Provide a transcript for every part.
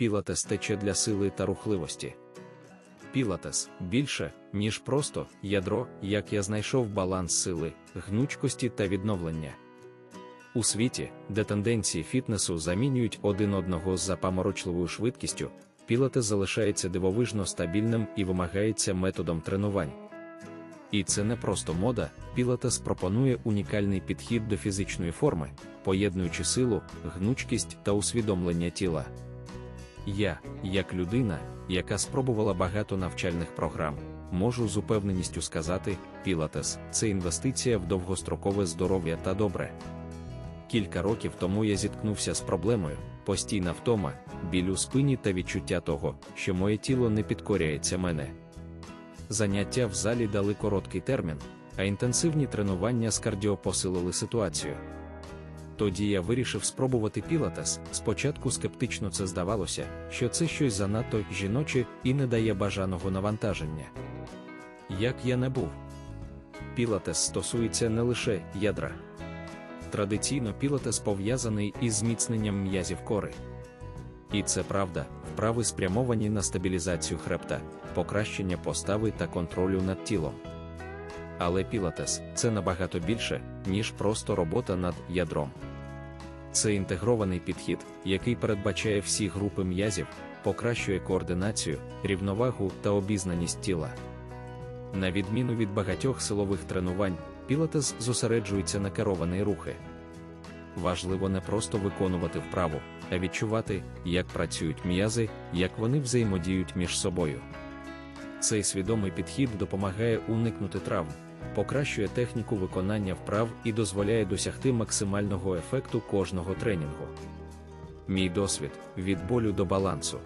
Пілатес тече для сили та рухливості. Пілатес більше, ніж просто ядро, як я знайшов баланс сили, гнучкості та відновлення. У світі, де тенденції фітнесу замінюють один одного з запаморочливою швидкістю, пілатес залишається дивовижно стабільним і вимагається методом тренувань. І це не просто мода, пілатес пропонує унікальний підхід до фізичної форми, поєднуючи силу, гнучкість та усвідомлення тіла. Я, як людина, яка спробувала багато навчальних програм, можу з упевненістю сказати, пілатес це інвестиція в довгострокове здоров'я та добре. Кілька років тому я зіткнувся з проблемою, постійна втома, біль у спині та відчуття того, що моє тіло не підкоряється мене. Заняття в залі дали короткий термін, а інтенсивні тренування з кардіо посилили ситуацію. Тоді я вирішив спробувати пілатес. Спочатку скептично це здавалося, що це щось занадто жіноче і не дає бажаного навантаження. Як я не був, пілатес стосується не лише ядра. Традиційно пілатес пов'язаний із зміцненням м'язів кори. І це правда, вправи спрямовані на стабілізацію хребта, покращення постави та контролю над тілом. Але пілатес це набагато більше, ніж просто робота над ядром. Це інтегрований підхід, який передбачає всі групи м'язів, покращує координацію, рівновагу та обізнаність тіла. На відміну від багатьох силових тренувань, пілатес зосереджується на керовані рухи. Важливо не просто виконувати вправу, а відчувати, як працюють м'язи, як вони взаємодіють між собою. Цей свідомий підхід допомагає уникнути травм, покращує техніку виконання вправ і дозволяє досягти максимального ефекту кожного тренінгу. Мій досвід від болю до балансу.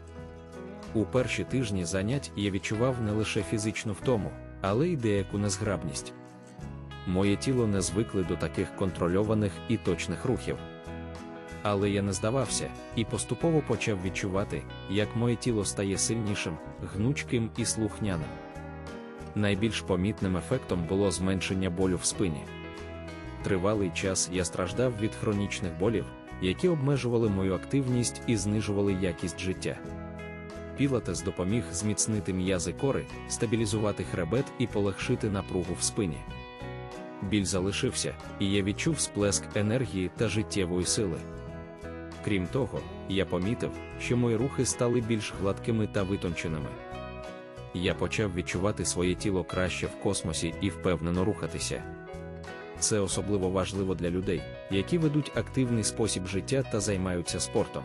У перші тижні занять я відчував не лише фізичну втому, але й деяку незграбність. Моє тіло не звикли до таких контрольованих і точних рухів. Але я не здавався і поступово почав відчувати, як моє тіло стає сильнішим, гнучким і слухняним. Найбільш помітним ефектом було зменшення болю в спині. Тривалий час я страждав від хронічних болів, які обмежували мою активність і знижували якість життя. Пілатес допоміг зміцнити м'язи кори, стабілізувати хребет і полегшити напругу в спині. Біль залишився, і я відчув сплеск енергії та життєвої сили. Крім того, я помітив, що мої рухи стали більш гладкими та витонченими. Я почав відчувати своє тіло краще в космосі і впевнено рухатися. Це особливо важливо для людей, які ведуть активний спосіб життя та займаються спортом.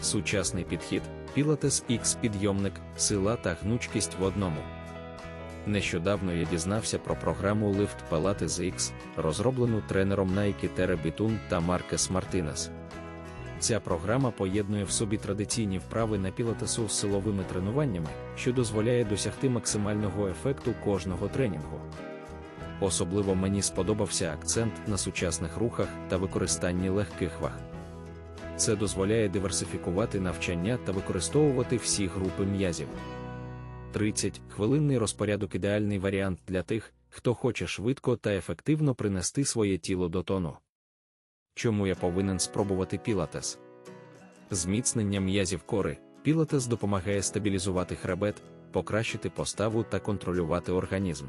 Сучасний підхід Pilates X підйомник, сила та гнучкість в одному. Нещодавно я дізнався про програму Lift Pilates X, розроблену тренером Nike Bitun та Маркес Мартинес. Ця програма поєднує в собі традиційні вправи на пілатесу з силовими тренуваннями, що дозволяє досягти максимального ефекту кожного тренінгу. Особливо мені сподобався акцент на сучасних рухах та використанні легких ваг. Це дозволяє диверсифікувати навчання та використовувати всі групи м'язів. 30 хвилинний розпорядок ідеальний варіант для тих, хто хоче швидко та ефективно принести своє тіло до тону. Чому я повинен спробувати пілатес? Зміцнення м'язів кори, пілатес допомагає стабілізувати хребет, покращити поставу та контролювати організм.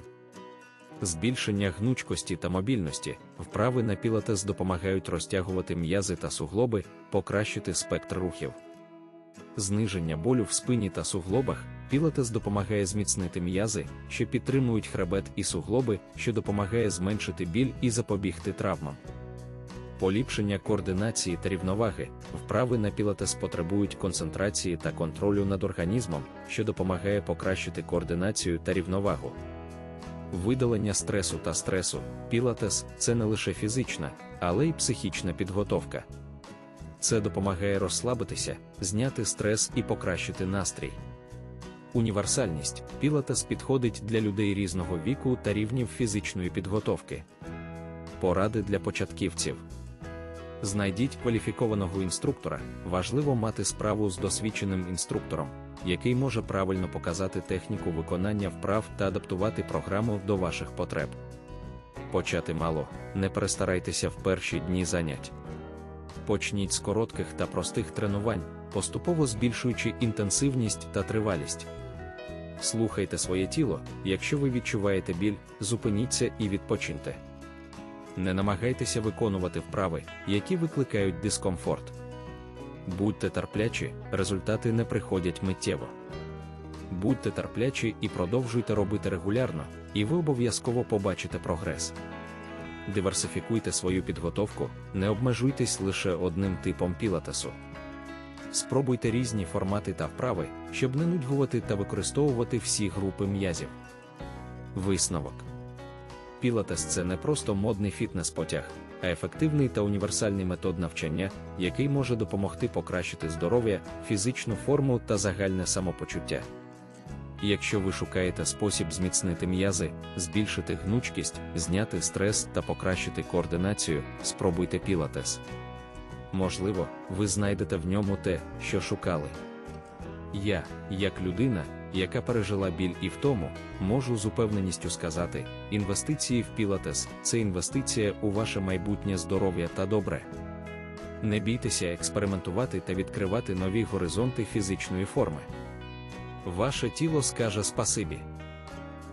Збільшення гнучкості та мобільності, вправи на пілатес допомагають розтягувати м'язи та суглоби, покращити спектр рухів. Зниження болю в спині та суглобах, пілатес допомагає зміцнити м'язи, що підтримують хребет і суглоби, що допомагає зменшити біль і запобігти травмам. Поліпшення координації та рівноваги, вправи на пілатес потребують концентрації та контролю над організмом, що допомагає покращити координацію та рівновагу. Видалення стресу та стресу, пілатес це не лише фізична, але й психічна підготовка. Це допомагає розслабитися, зняти стрес і покращити настрій. Універсальність пілатес підходить для людей різного віку та рівнів фізичної підготовки. Поради для початківців. Знайдіть кваліфікованого інструктора, важливо мати справу з досвідченим інструктором, який може правильно показати техніку виконання вправ та адаптувати програму до ваших потреб. Почати мало, не перестарайтеся в перші дні занять. Почніть з коротких та простих тренувань, поступово збільшуючи інтенсивність та тривалість. Слухайте своє тіло, якщо ви відчуваєте біль, зупиніться і відпочиньте. Не намагайтеся виконувати вправи, які викликають дискомфорт. Будьте терплячі, результати не приходять миттєво. Будьте терплячі і продовжуйте робити регулярно, і ви обов'язково побачите прогрес. Диверсифікуйте свою підготовку, не обмежуйтесь лише одним типом пілатесу. Спробуйте різні формати та вправи, щоб не нудьгувати та використовувати всі групи м'язів. Висновок Пілатес це не просто модний фітнес-потяг, а ефективний та універсальний метод навчання, який може допомогти покращити здоров'я, фізичну форму та загальне самопочуття. Якщо ви шукаєте спосіб зміцнити м'язи, збільшити гнучкість, зняти стрес та покращити координацію, спробуйте пілатес. Можливо, ви знайдете в ньому те, що шукали. Я, як людина, яка пережила біль і втому, можу з упевненістю сказати: інвестиції в пілатес це інвестиція у ваше майбутнє здоров'я та добре. Не бійтеся експериментувати та відкривати нові горизонти фізичної форми. Ваше тіло скаже спасибі.